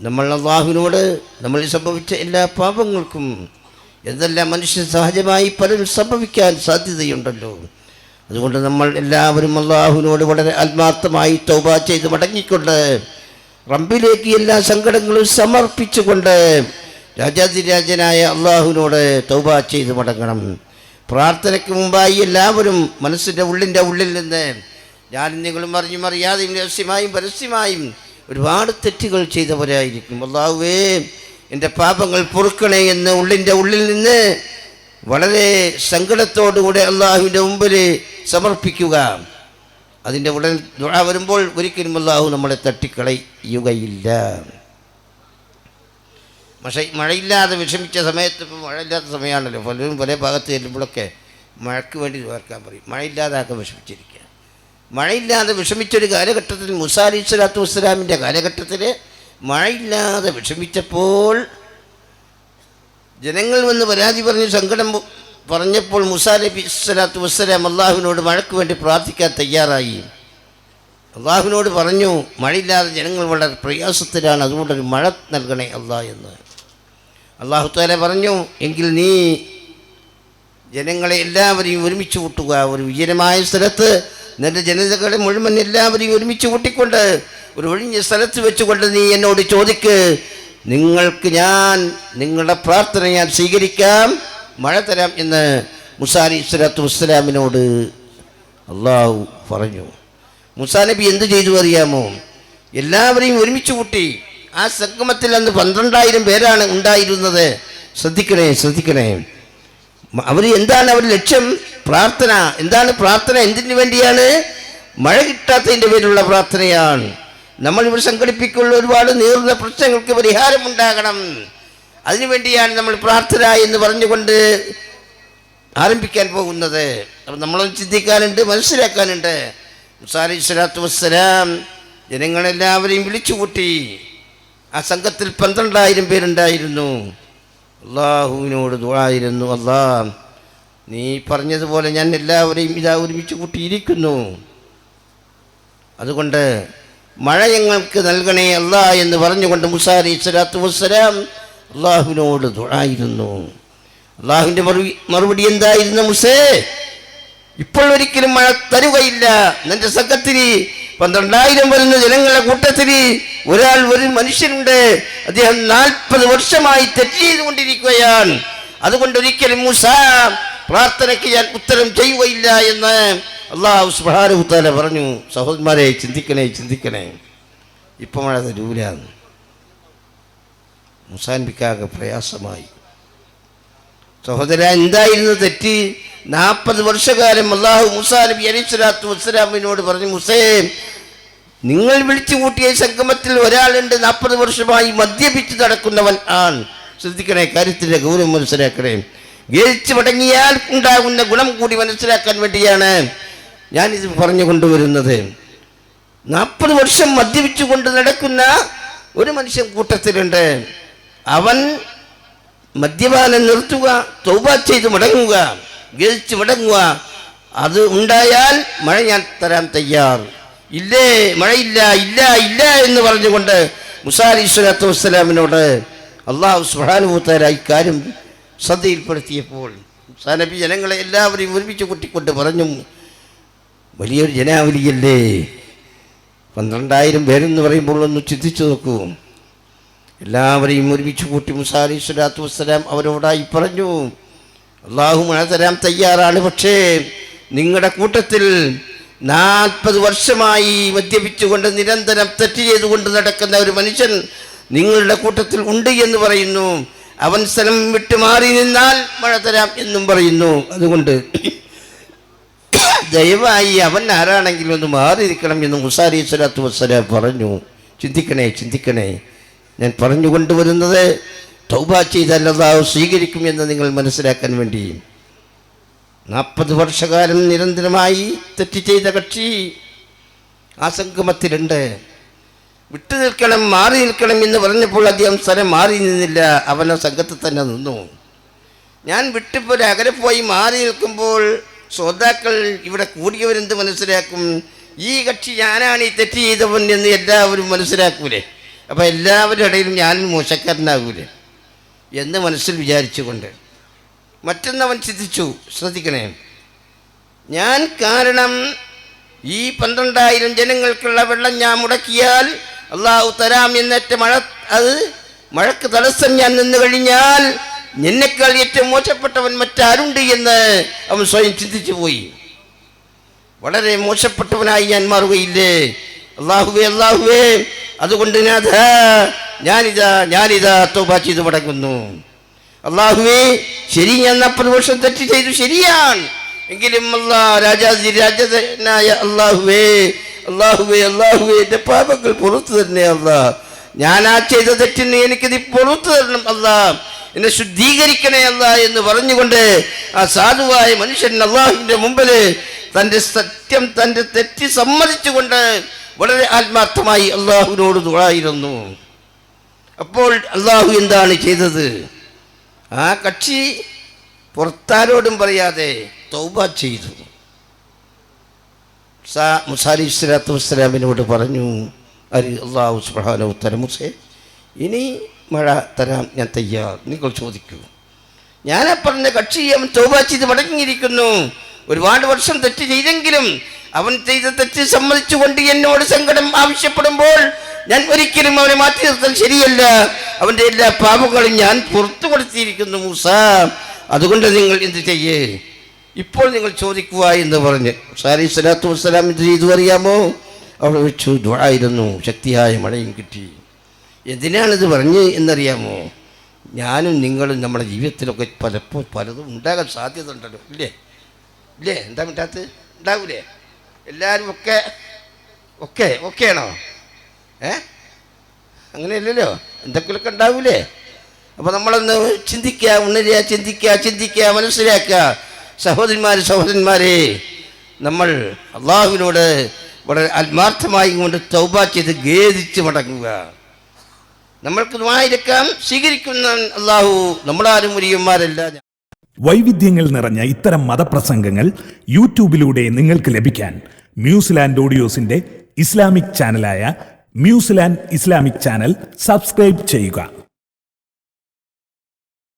നമ്മൾ അള്ളാഹുവിനോട് നമ്മൾ സംഭവിച്ച എല്ലാ പാപങ്ങൾക്കും എന്തെല്ലാം മനുഷ്യൻ സഹജമായി പലരും സംഭവിക്കാൻ സാധ്യതയുണ്ടല്ലോ. അതുകൊണ്ട് നമ്മൾ എല്ലാവരും അള്ളാഹുവിനോട് വളരെ ആത്മാർത്ഥമായി തൗബ ചെയ്ത് മടങ്ങിക്കൊണ്ട് റമ്പിലേക്ക് എല്ലാ സങ്കടങ്ങളും സമർപ്പിച്ചുകൊണ്ട് രാജാതിരാജനായ അള്ളാഹുവിനോട് തൗബ ചെയ്ത് മടങ്ങണം. പ്രാർത്ഥനയ്ക്ക് മുമ്പായി എല്ലാവരും മനസ്സിന്റെ ഉള്ളിന്റെ ഉള്ളിൽ നിന്ന് ഞാൻ നിങ്ങളും അറിഞ്ഞും അറിയാതെയും രഹസ്യമായും പരസ്യമായും ഒരുപാട് തെറ്റുകൾ ചെയ്തവരായിരിക്കും. അള്ളാഹുവേ എന്റെ പാപങ്ങൾ പൊറുക്കണേ എന്ന് ഉള്ളിന്റെ ഉള്ളിൽ നിന്ന് വളരെ സങ്കടത്തോടുകൂടെ അള്ളാഹുവിന്റെ മുമ്പിൽ സമർപ്പിക്കുക. അതിന്റെ ഉടൻ ദുഴ വരുമ്പോൾ ഒരിക്കലും അള്ളാഹു നമ്മളെ തട്ടിക്കളയുകയില്ല. പക്ഷേ മഴയില്ലാതെ വിഷമിച്ച സമയത്ത് ഇപ്പോൾ മഴയില്ലാത്ത സമയമാണല്ലോ. പലരും പല ഭാഗത്ത് ചെല്ലുമ്പോഴൊക്കെ മഴയ്ക്ക് വേണ്ടി ചേർക്കാൻ പറയും. മഴയില്ലാതാക്കെ വിഷമിച്ചിരിക്കുക മഴയില്ലാതെ വിഷമിച്ചൊരു കാലഘട്ടത്തിൽ മുസാലി സ്വലാത്തു വസ്സലാമിന്റെ കാലഘട്ടത്തിൽ മഴയില്ലാതെ വിഷമിച്ചപ്പോൾ ജനങ്ങൾ വന്ന് പരാതി പറഞ്ഞ് സങ്കടം പറഞ്ഞപ്പോൾ മുസാ നബി സ്വലാത്തു വസ്സലാം അള്ളാഹുവിനോട് മഴയ്ക്ക് വേണ്ടി പ്രാർത്ഥിക്കാൻ തയ്യാറായി. അള്ളാഹുവിനോട് പറഞ്ഞു മഴയില്ലാതെ ജനങ്ങൾ വളരെ പ്രയാസത്തിലാണ് അതുകൊണ്ടൊരു മഴ നൽകണേ അള്ളാഹ് എന്ന്. അള്ളാഹു താല പറഞ്ഞു എങ്കിൽ നീ ജനങ്ങളെ എല്ലാവരെയും ഒരുമിച്ച് കൂട്ടുക ഒരു വിജയമായ സ്ഥലത്ത് നിന്റെ ജനതകളെ മുഴുവൻ എല്ലാവരെയും ഒരുമിച്ച് കൂട്ടിക്കൊണ്ട് ഒരു ഒഴിഞ്ഞ സ്ഥലത്ത് വെച്ചുകൊണ്ട് നീ എന്നോട് ചോദിക്ക്. നിങ്ങൾക്ക് ഞാൻ നിങ്ങളുടെ പ്രാർത്ഥന ഞാൻ സ്വീകരിക്കാം. മഴ തരാം എന്ന് മുസാലി സ്വലാത്തു വസ്സലാമിനോട് അള്ളാഹു പറഞ്ഞു. മുസാ നബി എന്ത് ചെയ്തു അറിയാമോ? എല്ലാവരെയും ഒരുമിച്ച് കൂട്ടി ആ സംഗമത്തിൽ അന്ന് പന്ത്രണ്ടായിരം പേരാണ് ഉണ്ടായിരുന്നത്. ശ്രദ്ധിക്കണേ ശ്രദ്ധിക്കണേ. അവർ എന്താണ് അവരുടെ ലക്ഷ്യം? പ്രാർത്ഥന. എന്താണ് പ്രാർത്ഥന? എന്തിനു വേണ്ടിയാണ്? മഴ കിട്ടാത്തതിന്റെ പേരിലുള്ള പ്രാർത്ഥനയാണ്. നമ്മൾ ഇവിടെ സംഘടിപ്പിക്കുന്ന ഒരുപാട് നീറുന്ന പ്രശ്നങ്ങൾക്ക് പരിഹാരം ഉണ്ടാകണം അതിനുവേണ്ടിയാണ് നമ്മൾ പ്രാർത്ഥന എന്ന് പറഞ്ഞുകൊണ്ട് ആരംഭിക്കാൻ പോകുന്നത്. അപ്പം നമ്മളൊന്ന് ചിന്തിക്കാനുണ്ട് മനസ്സിലാക്കാനുണ്ട്. മുസാലി സ്വലാത്തു വസ്സലാം. ജനങ്ങളെല്ലാവരെയും വിളിച്ചു കൂട്ടി ആ സംഘത്തിൽ പന്ത്രണ്ടായിരം പേരുണ്ടായിരുന്നു. അള്ളാഹുവിനോട് ദുഴായിരുന്നു അള്ളാ നീ പറഞ്ഞതുപോലെ ഞാൻ എല്ലാവരെയും ഇതാ ഒരുമിച്ച് കൂട്ടിയിരിക്കുന്നു. അതുകൊണ്ട് മഴ ഞങ്ങൾക്ക് നൽകണേ അല്ല എന്ന് പറഞ്ഞുകൊണ്ട് മുസാ അലൈഹി സ്വലാത്തു വസ്സലാം അള്ളാഹുവിനോട് ദുഴായിരുന്നു അള്ളാഹുവിന്റെ മറുപടി മറുപടി എന്തായിരുന്നു മുസേ? ഇപ്പോൾ ഒരിക്കലും മഴ തരുകയില്ല. നിന്റെ സംഘത്തിൽ പന്ത്രണ്ടായിരം വരുന്ന ജനങ്ങളുടെ കൂട്ടത്തിൽ ഒരാൾ ഒരു മനുഷ്യനുണ്ട്. അദ്ദേഹം നാൽപ്പത് വർഷമായി തെറ്റ് ചെയ്തുകൊണ്ടിരിക്കുകയാണ്. അതുകൊണ്ട് ഒരിക്കലും മൂസ പ്രാർത്ഥനയ്ക്ക് ഞാൻ ഉത്തരം ചെയ്യുകയില്ല എന്ന് അള്ളാഹു സുബാനുത്താല പറഞ്ഞു. സഹോദരന്മാരെ ചിന്തിക്കണേ ചിന്തിക്കണേ. ഇപ്പം മഴ തരൂലാന്ന് മുസാൻബിക്കാകെ പ്രയാസമായി. സഹോദര എന്തായിരുന്നു തെറ്റി? നാൽപ്പത് വർഷകാലം അള്ളാഹു മുസാ നബി അലി സ്വലാത്തു വസ്സലാമിനോട് പറഞ്ഞു മുസേ നിങ്ങൾ വിളിച്ചു കൂട്ടിയ സംഗമത്തിൽ ഒരാളുണ്ട് നാൽപ്പത് വർഷമായി മദ്യപിച്ച് നടക്കുന്നവൻ ആൺ. ശ്രദ്ധിക്കണേ കാര്യത്തിന്റെ ഗൗരവം മനസ്സിലാക്കണേ. ഗേലിച്ച് മടങ്ങിയാൽ ഉണ്ടാകുന്ന ഗുണം കൂടി മനസ്സിലാക്കാൻ വേണ്ടിയാണ് ഞാനിത് പറഞ്ഞു കൊണ്ടുവരുന്നത്. നാൽപ്പത് വർഷം മദ്യപിച്ചു കൊണ്ട് നടക്കുന്ന ഒരു മനുഷ്യൻ കൂട്ടത്തിലുണ്ട്. അവൻ മദ്യപാനം നിർത്തുക തൗബ ചെയ്ത് മടങ്ങുക ഗതിച്ച് മടങ്ങുക. അത് ഉണ്ടായാൽ മഴ ഞാൻ തരാൻ തയ്യാർ. ഇല്ലേ മഴയില്ല ഇല്ല ഇല്ല എന്ന് പറഞ്ഞുകൊണ്ട് മുസാ സ്വലാത്തു വസ്സലാമിനോട് അള്ളാഹു സുഹാനുഭൂത്തര ഇക്കാര്യം ശ്രദ്ധയിൽപ്പെടുത്തിയപ്പോൾ മുസാ നബി ജനങ്ങളെ എല്ലാവരെയും ഒരുമിച്ച് കൂട്ടിക്കൊണ്ട് പറഞ്ഞു വലിയൊരു ജനാവലിയല്ലേ? പന്ത്രണ്ടായിരം പേരെന്ന് പറയുമ്പോൾ ഒന്ന് ചിന്തിച്ചു നോക്കൂ. എല്ലാവരെയും ഒരുമിച്ച് കൂട്ടി മുസാ സ്വലാത്തു വസ്സലാം അവരോടായി പറഞ്ഞു അള്ളാഹു മഴ തരാൻ തയ്യാറാണ് പക്ഷേ നിങ്ങളുടെ കൂട്ടത്തിൽ നാൽപ്പത് വർഷമായി മദ്യപിച്ചുകൊണ്ട് നിരന്തരം തെറ്റ് ചെയ്തുകൊണ്ട് നടക്കുന്ന ഒരു മനുഷ്യൻ നിങ്ങളുടെ കൂട്ടത്തിൽ ഉണ്ട് എന്ന് പറയുന്നു. അവൻ സ്ഥലം വിട്ട് മാറി നിന്നാൽ മഴ തരാം എന്നും പറയുന്നു. അതുകൊണ്ട് ദയവായി അവൻ ആരാണെങ്കിലും ഒന്ന് മാറിയിരിക്കണം എന്ന് മുസാരി സ്വലാത്തു വസ്സല പറഞ്ഞു. ചിന്തിക്കണേ ചിന്തിക്കണേ. ഞാൻ പറഞ്ഞു കൊണ്ടുവരുന്നത് തൗബ ചെയ്താൽ അതാവ് സ്വീകരിക്കും എന്ന് നിങ്ങൾ മനസ്സിലാക്കാൻ വേണ്ടി. നാൽപ്പത് വർഷകാലം നിരന്തരമായി തെറ്റ് ചെയ്ത കക്ഷി ആ സംഗമത്തിലുണ്ട് വിട്ടു നിൽക്കണം മാറി നിൽക്കണം എന്ന് പറഞ്ഞപ്പോൾ അദ്ദേഹം സ്ഥലം മാറി നിന്നില്ല. അവനെ സംഘത്തിൽ തന്നെ നിന്നു. ഞാൻ വിട്ടിപ്പോൾ അകലെ പോയി മാറി നിൽക്കുമ്പോൾ ശ്രോതാക്കൾ ഇവിടെ കൂടിയവരെന്ത് മനസ്സിലാക്കും? ഈ കക്ഷി ഞാനാണ് ഈ തെറ്റ് ചെയ്തവൻ എന്ന് എല്ലാവരും മനസ്സിലാക്കൂലേ. അപ്പോൾ എല്ലാവരുടെ ഇടയിലും ഞാനും മോശക്കാരനാകൂലേ എന്ന് മനസ്സിൽ വിചാരിച്ചുകൊണ്ട് മറ്റൊന്നവൻ ചിന്തിച്ചു ശ്രദ്ധിക്കണേ ഞാൻ കാരണം ഈ പന്ത്രണ്ടായിരം ജനങ്ങൾക്കുള്ള വെള്ളം ഞാൻ മുടക്കിയാൽ അള്ളാഹു തരാം എന്നേറ്റ മഴ അത് മഴക്ക് തടസ്സം ഞാൻ നിന്ന് കഴിഞ്ഞാൽ നിന്നെക്കാൾ ഏറ്റവും മോശപ്പെട്ടവൻ മറ്റാരുണ്ട് എന്ന് അവൻ സ്വയം ചിന്തിച്ചു പോയി. വളരെ മോശപ്പെട്ടവനായി ഞാൻ മാറുകയില്ലേ? അള്ളാഹുവേ അള്ളാഹുവേ അതുകൊണ്ട് ഞാനിതാ ഞാനിതാ തോബ ചെയ്ത് മടങ്ങുന്നു. അള്ളാഹുവേ ശരി ഞാൻ നാൽപ്പത് തെറ്റ് ചെയ്തു ശരിയാണ്. എങ്കിലും അല്ലാ രാജാജി രാജനായ അള്ളാഹുവേ അള്ളാഹുവേ അള്ളാഹുവേ എന്റെ പാപങ്ങൾ പുറത്തു തന്നെ അല്ലാ ഞാൻ ആ ചെയ്ത തെറ്റിന് എനിക്കിത് പുറത്തു തരണം അല്ലാ എന്നെ ശുദ്ധീകരിക്കണേ അല്ല എന്ന് പറഞ്ഞുകൊണ്ട് ആ സാധുവായ മനുഷ്യൻ അള്ളാഹുവിന്റെ മുമ്പിൽ തന്റെ സത്യം തന്റെ തെറ്റ് സമ്മതിച്ചുകൊണ്ട് വളരെ ആത്മാർത്ഥമായി അള്ളാഹുവിനോട് തുഴായിരുന്നു അപ്പോൾ അള്ളാഹു എന്താണ് ചെയ്തത്? ആ കക്ഷി പുറത്താരോടും പറയാതെ തൗബ ചെയ്തു. സാ മുസാലി സ്വലാത്തു വസ്സലാമിനോട് പറഞ്ഞു അരി അള്ളാഹു സുബ്ഹാനഹു ഉത്തരം മുസേ ഇനി മഴ തരാം ഞാൻ തയ്യാർ. നിങ്ങൾ ചോദിക്കൂ. ഞാൻ പറഞ്ഞ കക്ഷി അവൻ തൗബ ചെയ്ത് മടങ്ങിയിരിക്കുന്നു. ഒരുപാട് വർഷം തെറ്റ് ചെയ്തെങ്കിലും അവൻ ചെയ്ത തെറ്റ് സമ്മതിച്ചുകൊണ്ട് എന്നോട് സങ്കടം ആവശ്യപ്പെടുമ്പോൾ ഞാൻ ഒരിക്കലും അവനെ മാറ്റി നിർത്താൻ ശരിയല്ല. അവന്റെ എല്ലാ പാപങ്ങളും ഞാൻ പുറത്തു കൊടുത്തിരിക്കുന്നു മൂസ. അതുകൊണ്ട് നിങ്ങൾ എന്ത് ചെയ്യേ? ഇപ്പോൾ നിങ്ങൾ ചോദിക്കുക എന്ന് പറഞ്ഞ് സാരി സ്വലാത്തു വസ്സലാം എന്ത് ചെയ്തു അറിയാമോ? അവിടെ വെച്ചു ദുആയിരുന്നു ശക്തിയായ മഴയും കിട്ടി. എന്തിനാണിത് പറഞ്ഞ് എന്നറിയാമോ? ഞാനും നിങ്ങളും നമ്മുടെ ജീവിതത്തിലൊക്കെ പലപ്പോൾ പലതും ഉണ്ടാകാൻ സാധ്യത ഉണ്ടല്ലോ ഇല്ലേ? ഇല്ലേ? എന്താ മിണ്ടാത്ത് ഉണ്ടാവൂലേ? എല്ലാവരും ഒക്കെ ഒക്കെ ഓക്കെയാണോ ഏ? അങ്ങനെയല്ലല്ലോ. എന്തൊക്കെയൊക്കെ ഉണ്ടാവൂലേ? അപ്പോൾ നമ്മളൊന്ന് ചിന്തിക്കുക ഉണരുക ചിന്തിക്കുക ചിന്തിക്കുക മനസ്സിലാക്കുക. സഹോദരന്മാർ സഹോദരന്മാരെ നമ്മൾ അള്ളാഹുവിനോട് വളരെ ആത്മാർത്ഥമായി കൊണ്ട് തൗബ ചെയ്ത് ഖേദിച്ച് മടങ്ങുക. നമ്മൾക്ക് വായിരിക്കാം സ്വീകരിക്കുന്ന അള്ളാഹു നമ്മളാരും മുരിയന്മാരല്ല. വൈവിധ്യങ്ങൾ നിറഞ്ഞ ഇത്തരം മതപ്രസംഗങ്ങൾ യൂട്യൂബിലൂടെ നിങ്ങൾക്ക് ലഭിക്കാൻ ന്യൂസിലാൻഡ് ഓഡിയോസിന്റെ ഇസ്ലാമിക് ചാനലായ മ്യൂസിലാൻഡ് ഇസ്ലാമിക് ചാനൽ സബ്സ്ക്രൈബ് ചെയ്യുക.